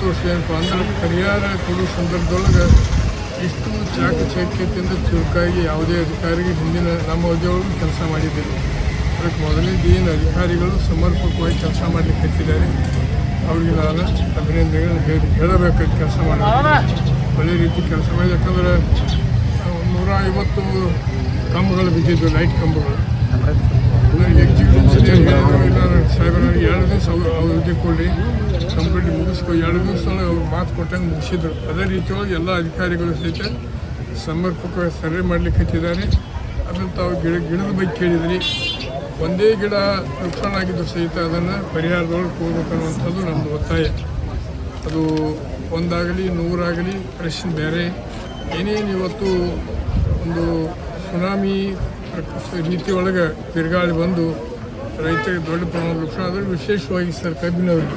ಸಂತೋಷ ಏನಪ್ಪ ಅಂದ್ರೆ ಪರಿಹಾರ ಕೊಡುವ ಸಂದರ್ಭದೊಳಗೆ ಇಷ್ಟು ಚಾಕಚಕ್ಯತೆಯಿಂದ ಚುರುಕಾಗಿ ಯಾವುದೇ ಅಧಿಕಾರಿಗೆ ಹಿಂದಿನ ನಮ್ಮ ಅವಧಿಯೊಳಗೆ ಕೆಲಸ ಮಾಡಿದ್ದೀವಿ. ಅದಕ್ಕೆ ಮೊದಲನೇ ಏನು ಅಧಿಕಾರಿಗಳು ಸಮರ್ಪಕವಾಗಿ ಕೆಲಸ ಮಾಡಲಿಕ್ಕೆ ಹತ್ತಿದ್ದಾರೆ ಅವ್ರಿಗೆ ನಾನು ಅಭಿನಂದನೆಗಳನ್ನು ಹೇಳಿ ಹೇಳಬೇಕಾಗಿ ಕೆಲಸ ಮಾಡೋದು. ಒಳ್ಳೆ ರೀತಿ ಕೆಲಸ ಮಾಡಿ ಯಾಕಂದ್ರೆ ನೂರ ಐವತ್ತು ಕಂಬಗಳು ಬಿದ್ದಿದ್ವು ಲೈಟ್ ಕಂಬಗಳು. ಎಕ್ಸಿಕ್ಯೂಟಿವ್ ಸಾಹೇಬ್ರ ಎರಡು ದಿವಸ ಅವರು ಅವ್ರು ಇದು ಕೊಡ್ರಿ ಕಂಪ್ಲೀಟ್ ಮುಗಿಸ್ಕೊ ಎರಡು ದಿವಸ ಅವ್ರು ಮಾತು ಕೊಟ್ಟಂಗೆ ಮುಗಿಸಿದ್ರು. ಅದೇ ರೀತಿಯೊಳಗೆ ಎಲ್ಲ ಅಧಿಕಾರಿಗಳು ಸಹಿತ ಸಮರ್ಪಕ ಸರ್ವೆ ಮಾಡಲಿಕ್ಕೆ ಹತ್ತಿದ್ದಾರೆ. ಅದನ್ನು ತಾವು ಗಿಡ ಗಿಡದ ಬಗ್ಗೆ ಕೇಳಿದ್ರಿ. ಒಂದೇ ಗಿಡ ನುಕ್ಸಾನ ಆಗಿದ್ದು ಸಹಿತ ಅದನ್ನು ಪರಿಹಾರದೊಳಗೆ ಹೋಗ್ಬೇಕನ್ನುವಂಥದ್ದು ನಮ್ಮದು ಒತ್ತಾಯ. ಅದು ಒಂದಾಗಲಿ, ನೂರಾಗಲಿ, ಪ್ರಶ್ನೆ ಬೇರೆ. ಏನೇನು ಇವತ್ತು ಒಂದು ಸುನಾಮಿ ರೀತಿಯೊಳಗೆ ತಿರುಗಾಳಿ ಬಂದು ರೈತರಿಗೆ ದೊಡ್ಡ ಪ್ರಮಾಣದ ನುಕ್ಸಾನ ಆದರೆ ವಿಶೇಷವಾಗಿ ಸರ್ ಕಬ್ಬಿನವರಿಗೆ.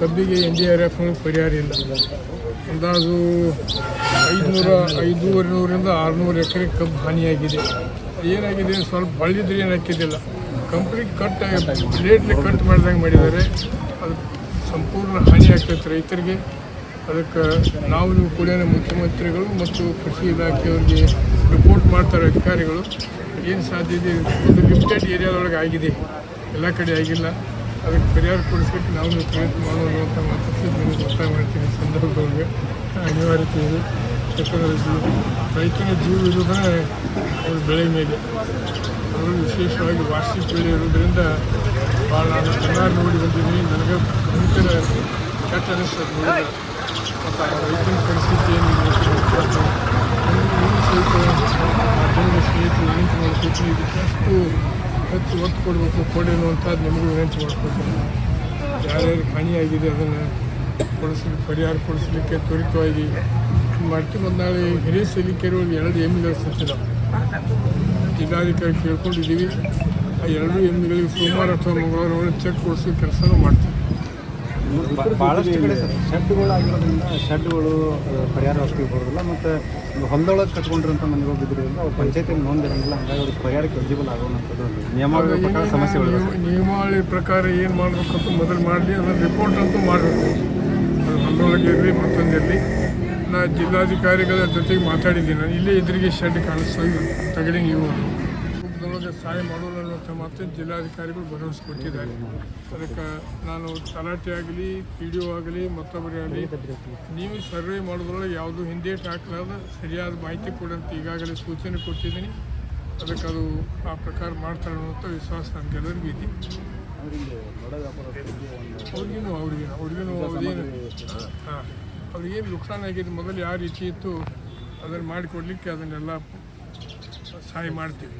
ಕಬ್ಬಿಗೆ ಎನ್ ಡಿ ಆರ್ ಎಫ್ ಪರಿಹಾರ ಇಲ್ಲ. ಅಂದಾಜು ಐದುನೂರ ಐದೂವರೆ ನೂರಿಂದ ಆರುನೂರು ಎಕರೆ ಕಬ್ಬು ಹಾನಿಯಾಗಿದೆ. ಏನಾಗಿದೆ? ಸ್ವಲ್ಪ ಬಳ್ಳಿದ್ರೆ ಏನು ಹಾಕಿದ್ದಿಲ್ಲ. ಕಂಪ್ಲೀಟ್ ಕಟ್ ಪ್ಲೇಟ್ಲಿ ಕಟ್ ಮಾಡ್ದಂಗೆ ಮಾಡಿದ್ದಾರೆ. ಅದು ಸಂಪೂರ್ಣ ಹಾನಿ ಆಗ್ತೈತೆ ರೈತರಿಗೆ. ಅದಕ್ಕೆ ನಾವು ನೀವು ಕೂಡ ಮುಖ್ಯಮಂತ್ರಿಗಳು ಮತ್ತು ಕೃಷಿ ಇಲಾಖೆಯವರಿಗೆ ರಿಪೋರ್ಟ್ ಮಾಡ್ತಾರೆ ಅಧಿಕಾರಿಗಳು. ಏನು ಸಾಧ್ಯತೆ ಇದು? ಲಿಮಿಟೆಡ್ ಏರಿಯಾದೊಳಗೆ ಆಗಿದೆ. ಎಲ್ಲ ಕಡೆ ಆಗಿಲ್ಲ. ಅದಕ್ಕೆ ಪರಿಹಾರ ಕೊಡಿಸ್ಲಿಕ್ಕೆ ನಾವು ಪ್ರಯತ್ನ ಮಾಡೋಣ ಅಂತ ಮಾತಾಡ್ಸಿ ನನಗೆ ಈ ಸಂದರ್ಭದೊಳಗೆ ಅನಿವಾರ್ಯತೆ ಇದೆ ಯಾಕಂದರೆ ರೈತನ ಜೀವ ಇರೋದೇ ಅವ್ರ ಬೆಳೆ ಮೇಲೆ. ಅವರು ವಿಶೇಷವಾಗಿ ವಾರ್ಷಿಕ ಬೆಳೆ ಇರೋದ್ರಿಂದ ಭಾಳ ನಾನು ಚೆನ್ನಾಗಿ ನೋಡಿ ಬಂದಿದ್ದೀನಿ. ನನಗೆ ಮುಂಚಿನ ಕೆಟ್ಟ ಅನಿಸ್ತದೆ ನೋಡಿದ್ರೆ. ಮತ್ತು ರೈತನ ಪರಿಸ್ಥಿತಿ ಏನಿದೆ ಸಹಿತ ಸ್ನೇಹಿತರು ವಿನಂತಿ ಮಾಡ್ಕೊತೀನಿ ಇದಕ್ಕೆ ಅಷ್ಟು ಹೆಚ್ಚು ಒತ್ತು ಕೊಡಬೇಕು ಕೊಡಿ ಅಂತ ನಿಮಗೂ ವಿನಂತಿ ಮಾಡ್ಕೊಳ್ತೀನಿ. ಯಾರ್ಯಾರಿಗೆ ಹಾನಿಯಾಗಿದೆ ಅದನ್ನು ಕೊಡಿಸ್ಲಿಕ್ಕೆ ಪರಿಹಾರ ಕೊಡಿಸ್ಲಿಕ್ಕೆ ತ್ವರಿತವಾಗಿ ಮಾಡ್ತೀವಿ. ಮತ್ತು ನಾಳೆ ಹಿರಿಯ ಸಲಿಕೆಗಳು ಎರಡು ಎಮ್ಮಿಗಳು ಸತ್ತಿಲ್ಲ ಜಿಲ್ಲಾಧಿಕಾರಿ ಕೇಳ್ಕೊಂಡಿದ್ದೀವಿ. ಆ ಎರಡು ಎಮ್ಮೆಗಳಿಗೆ ಸೋಮವಾರ ಅಥವಾ ಮಂಗಳವಾರ ಚೆಕ್ ಕೊಡಿಸೋ ಕೆಲಸನೂ ಮಾಡ್ತೀವಿ. ಭಾಳಷ್ಟು ಕಡೆ ಶೆಡ್ಗಳು ಆಗಿರೋದ್ರಿಂದ ಶೆಡ್ಗಳು ಪರಿಹಾರ ಅಷ್ಟು ಬರೋದಿಲ್ಲ ಮತ್ತು ಹೊಲದೊಳಗೆ ಕಟ್ಕೊಂಡಿರೋಂಥ ಮನೆಗಳು ಬಿದ್ದಿರೋದ್ರಿಂದ ಅವ್ರು ಪಂಚಾಯತಿಗೆ ನೋಂದಿರಂಗಿಲ್ಲ ಹಾಗಾಗಿ ಅವ್ರಿಗೆ ಪರಿಹಾರಕ್ಕೆ ಎಲಿಜಿಬಲ್ ಆಗುವಂಥದ್ದು ನಿಯಮಾವಳಿ ಪ್ರಕಾರ ಸಮಸ್ಯೆಗಳು ನಿಯಮ- ನಿಯಮಾವಳಿ ಪ್ರಕಾರ ಏನು ಮಾಡಬೇಕಂತ ಮೊದಲು ಮಾಡಲಿ ಅದನ್ನು ರಿಪೋರ್ಟ್ ಅಂತೂ ಮಾಡಬೇಕು. ಅದು ಹೊಲದೊಳಗೆ ಇರಲಿ ಮತ್ತೊಂದಿರಲಿ ನಾ ಜಿಲ್ಲಾಧಿಕಾರಿಗಳ ಜೊತೆಗೆ ಮಾತಾಡಿದ್ದೀನಿ. ನಾನು ಇಲ್ಲೇ ಎದುರಿಗೆ ಶೆಡ್ ಕಾಣಿಸ್ತಾ ಇದ್ದೀನಿ ಇವು ಇವರು ಸಹಾಯ ಮಾಡೋಲ್ಲ ಅನ್ನುವಂಥ ಮಾತು ಜಿಲ್ಲಾಧಿಕಾರಿಗಳು ಭರವಸೆ ಕೊಟ್ಟಿದ್ದಾರೆ. ಅದಕ್ಕೆ ನಾನು ತಲಾಟೆ ಆಗಲಿ, ಪಿ ಡಿ ಒ ಆಗಲಿ, ಮತ್ತೊಬ್ಬರೇ ಆಗಲಿ, ನೀವು ಸರ್ವೆ ಮಾಡೋದ್ರೊಳಗೆ ಯಾವುದು ಹಿಂದೇಟು ಹಾಕಲಾದ ಸರಿಯಾದ ಮಾಹಿತಿ ಕೊಡಂತ ಈಗಾಗಲೇ ಸೂಚನೆ ಕೊಟ್ಟಿದ್ದೀನಿ. ಅದಕ್ಕೆ ಅದು ಆ ಪ್ರಕಾರ ಮಾಡ್ತಾರೆ ಅನ್ನೋಂಥ ವಿಶ್ವಾಸ ನಮಗೆಲ್ಲರಿಗೂ ಇದೆ. ಅವ್ರಿಗೇನು ಅವ್ರಿಗೇನು ಅವ್ರಿಗೇನು ಅವ್ರೇನು ಹಾಂ ಅವ್ರಿಗೇನು ನುಕ್ಸಾನ ಆಗಿದೆ? ಮೊದಲು ಯಾವ ರೀತಿ ಇತ್ತು? ಅದನ್ನು ಮಾಡಿಕೊಡ್ಲಿಕ್ಕೆ ಅದನ್ನೆಲ್ಲ ಸಹಾಯ ಮಾಡ್ತೀವಿ.